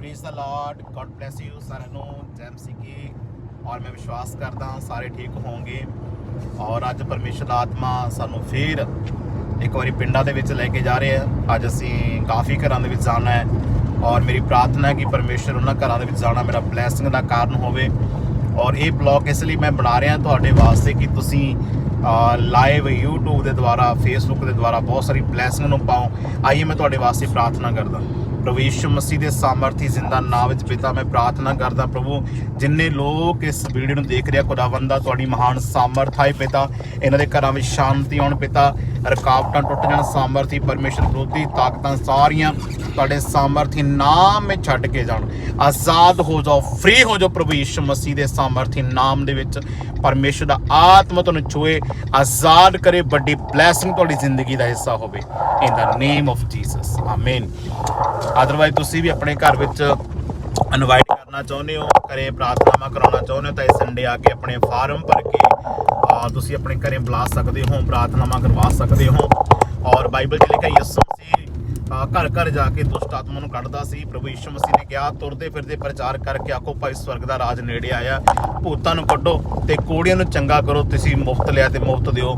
praise the Lord God bless you ਸਾਰਿਆਂ ਨੂੰ ਜੈਮਸੀ ਕੀ ਔਰ ਮੈਂ ਵਿਸ਼ਵਾਸ ਕਰਦਾ ਹਾਂ ਸਾਰੇ ਠੀਕ ਹੋਣਗੇ ਔਰ ਅੱਜ ਪਰਮੇਸ਼ਰ ਦਾ ਆਤਮਾ ਸਾਨੂੰ ਫੇਰ ਇੱਕ ਵਾਰੀ ਪਿੰਡਾਂ ਦੇ ਵਿੱਚ ਲੈ ਕੇ ਜਾ ਰਹੇ ਆ ਅੱਜ ਅਸੀਂ ਕਾਫੀ ਘਰਾਂ ਦੇ ਵਿੱਚ ਜਾਣਾ ਹੈ ਔਰ ਮੇਰੀ ਪ੍ਰਾਰਥਨਾ ਹੈ ਕਿ ਪਰਮੇਸ਼ਰ ਉਹਨਾਂ ਘਰਾਂ ਦੇ ਵਿੱਚ ਜਾਣਾ ਮੇਰਾ ਬਲੇਸਿੰਗ ਦਾ ਕਾਰਨ ਹੋਵੇ ਔਰ ਇਹ ਬਲੌਗ ਇਸ ਲਈ ਮੈਂ ਬਣਾ ਰਿਹਾ ਤੁਹਾਡੇ ਵਾਸਤੇ ਕਿ ਤੁਸੀਂ ਲਾਈਵ YouTube ਦੇ ਦੁਆਰਾ Facebook ਦੇ ਦੁਆਰਾ ਬਹੁਤ ਸਾਰੀ ਬਲੇਸਿੰਗ ਨੂੰ ਪਾਓ ਆਈਏ ਮੈਂ ਤੁਹਾਡੇ ਵਾਸਤੇ ਪ੍ਰਾਰਥਨਾ ਕਰਦਾ ਪ੍ਰਭੂ ਯਿਸੂ ਮਸੀਹ ਦੇ ਸਾਮਰਥੀ ਜ਼ਿੰਦਾ ਨਾਮ ਵਿੱਚ ਪਿਤਾ, ਮੈਂ ਪ੍ਰਾਰਥਨਾ ਕਰਦਾ ਪ੍ਰਭੂ, ਜਿੰਨੇ ਲੋਕ ਇਸ ਵੀਡੀਓ ਨੂੰ ਦੇਖ ਰਿਹਾ, ਖੁਦਾਵੰਦਾ ਤੁਹਾਡੀ ਮਹਾਨ ਸਾਮਰਥ ਹੈ ਪਿਤਾ। ਇਹਨਾਂ ਦੇ ਘਰਾਂ ਵਿੱਚ ਸ਼ਾਂਤੀ ਆਉਣ ਪਿਤਾ। ਰੁਕਾਵਟਾਂ ਟੁੱਟ ਜਾਣ, ਸਾਮਰਥੀ, ਪਰਮੇਸ਼ਰ ਵਿਰੋਧੀ ਤਾਕਤਾਂ ਸਾਰੀਆਂ ਤੁਹਾਡੇ ਸਾਮਰਥੀ ਨਾਮ ਵਿੱਚ ਛੱਡ ਕੇ ਜਾਣ। ਆਜ਼ਾਦ ਹੋ ਜਾਓ ਫ੍ਰੀ ਹੋ ਜਾਓ ਪ੍ਰਭੂ ਯਿਸੂ ਮਸੀਹ ਦੇ ਸਾਮਰਥੀ ਨਾਮ ਦੇ ਵਿੱਚ। ਪਰਮੇਸ਼ਰ ਦਾ ਆਤਮਾ ਤੁਹਾਨੂੰ ਛੂਏ, ਆਜ਼ਾਦ ਕਰੇ, ਵੱਡੀ ਬਲੇਸਿੰਗ ਤੁਹਾਡੀ ਜ਼ਿੰਦਗੀ ਦਾ ਹਿੱਸਾ ਹੋਵੇ। In the name of Jesus amen otherwise ਤੁਸੀਂ ਵੀ ਆਪਣੇ ਘਰ ਵਿੱਚ ਇਨਵਾਈਟ ਕਰਨਾ ਚਾਹੁੰਦੇ ਹੋ, ਘਰੇ ਪ੍ਰਾਰਥਨਾਵਾਂ ਕਰਾਉਣਾ ਚਾਹੁੰਦੇ ਹੋ, ਤਾਂ ਇਸ ਸੰਡੇ ਆ ਕੇ ਆਪਣੇ ਫਾਰਮ ਭਰ ਕੇ ਤੁਸੀਂ ਆਪਣੇ ਘਰੇ ਬੁਲਾ ਸਕਦੇ ਹੋ, ਪ੍ਰਾਰਥਨਾਵਾਂ ਕਰਵਾ ਸਕਦੇ ਹੋ। ਔਰ ਬਾਈਬਲ 'ਚ ਲਿਖਿਆ ਯਿਸੂ ਮਸੀਹ ਘਰ ਘਰ ਜਾ ਕੇ ਦੁਸ਼ਟ ਆਤਮਾ ਨੂੰ ਕੱਢਦਾ ਸੀ। ਪ੍ਰਭੂ ਯਿਸੂ ਮਸੀਹ ਨੇ ਕਿਹਾ, ਤੁਰਦੇ ਫਿਰਦੇ ਪ੍ਰਚਾਰ ਕਰਕੇ ਆਖੋ, ਭਾਈ ਸਵਰਗ ਦਾ ਰਾਜ ਨੇੜੇ ਆਇਆ। ਭੂਤਾਂ ਨੂੰ ਕੱਢੋ ਤੇ ਕੋੜੀਆਂ ਨੂੰ ਚੰਗਾ ਕਰੋ, ਤੁਸੀਂ ਮੁਫਤ ਲਿਆ ਤੇ ਮੁਫਤ ਦਿਓ।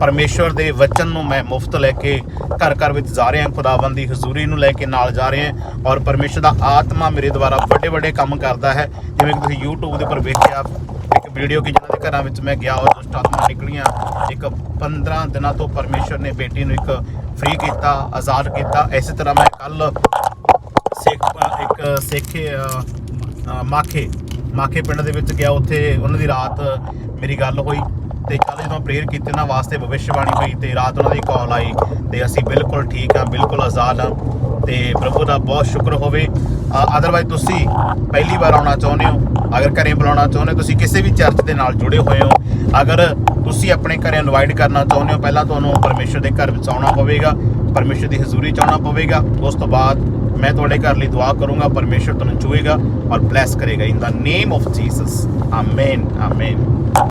ਪਰਮੇਸ਼ਵਰ ਦੇ ਵਚਨ ਨੂੰ ਮੈਂ ਮੁਫਤ ਲੈ ਕੇ ਘਰ ਘਰ ਵਿੱਚ ਜਾ ਰਿਹਾ ਖੁਦਾਵੰਦ ਦੀ ਹਜ਼ੂਰੀ ਨੂੰ ਲੈ ਕੇ ਨਾਲ ਜਾ ਰਹੇ ਹਾਂ ਔਰ ਪਰਮੇਸ਼ਰ ਦਾ ਆਤਮਾ ਮੇਰੇ ਦੁਆਰਾ ਵੱਡੇ ਵੱਡੇ ਕੰਮ ਕਰਦਾ ਹੈ। ਜਿਵੇਂ ਕਿ ਤੁਸੀਂ YouTube ਦੇ ਉੱਪਰ ਵੇਖਿਆ, ਇੱਕ ਵੀਡੀਓ ਕਿ ਘਰਾਂ ਵਿੱਚ ਮੈਂ ਗਿਆ ਔਰ ਦੁਸ਼ਟ ਆਤਮਾ ਨਿਕਲੀਆਂ। ਇੱਕ 15 ਦਿਨਾਂ ਤੋਂ ਪਰਮੇਸ਼ਰ ਨੇ ਬੇਟੀ ਨੂੰ ਇੱਕ ਫ੍ਰੀ ਕੀਤਾ, ਆਜ਼ਾਦ ਕੀਤਾ। ਇਸੇ ਤਰ੍ਹਾਂ ਮੈਂ ਕੱਲ ਸਿੱਖ, ਇੱਕ ਸਿੱਖੇ ਮਾਖੇ ਮਾਖੇ ਪਿੰਡ ਦੇ ਵਿੱਚ ਗਿਆ। ਉੱਥੇ ਉਹਨਾਂ ਦੀ ਰਾਤ ਮੇਰੀ ਗੱਲ ਹੋਈ ਤੇ ਕੱਲ ਜਦੋਂ ਪ੍ਰੇਅਰ ਕੀਤੀ ਉਹਨਾਂ ਵਾਸਤੇ ਭਵਿੱਖਬਾਣੀ ਹੋਈ ਤੇ ਰਾਤ ਉਹਨਾਂ ਦੀ ਕਾਲ ਆਈ ਤੇ ਅਸੀਂ ਬਿਲਕੁਲ ਠੀਕ ਆ ਬਿਲਕੁਲ ਆਜ਼ਾਦ ਆ ਤੇ ਪ੍ਰਭੂ ਦਾ ਬਹੁਤ ਸ਼ੁਕਰ ਹੋਵੇ। ਅਦਰਵਾਈਜ਼ ਤੁਸੀਂ ਪਹਿਲੀ ਵਾਰ ਆਉਣਾ ਚਾਹੁੰਦੇ ਹੋ? ਅਗਰ ਘਰੇ ਬੁਲਾਉਣਾ ਚਾਹੁੰਦੇ ਹੋ, ਤੁਸੀਂ ਕਿਸੇ ਵੀ ਚਰਚ ਦੇ ਨਾਲ ਜੁੜੇ ਹੋਏ ਹੋ, ਅਗਰ ਤੁਸੀਂ ਆਪਣੇ ਘਰੇ ਇਨਵਾਈਟ ਕਰਨਾ ਚਾਹੁੰਦੇ ਹੋ, ਪਹਿਲਾਂ ਤੁਹਾਨੂੰ ਪਰਮੇਸ਼ਰ ਦੇ ਘਰ ਵਿੱਚ ਆਉਣਾ ਪਵੇਗਾ, ਪਰਮੇਸ਼ਰ ਦੀ ਹਜ਼ੂਰੀ ਚ ਆਉਣਾ ਪਵੇਗਾ, ਉਸ ਤੋਂ ਬਾਅਦ ਮੈਂ ਤੁਹਾਡੇ ਘਰ ਲਈ ਦੁਆ ਕਰੂੰਗਾ, ਪਰਮੇਸ਼ਰ ਤੁਹਾਨੂੰ ਚੁਏਗਾ ਔਰ ਬਲੈਸ ਕਰੇਗਾ। In the name of Jesus amen amen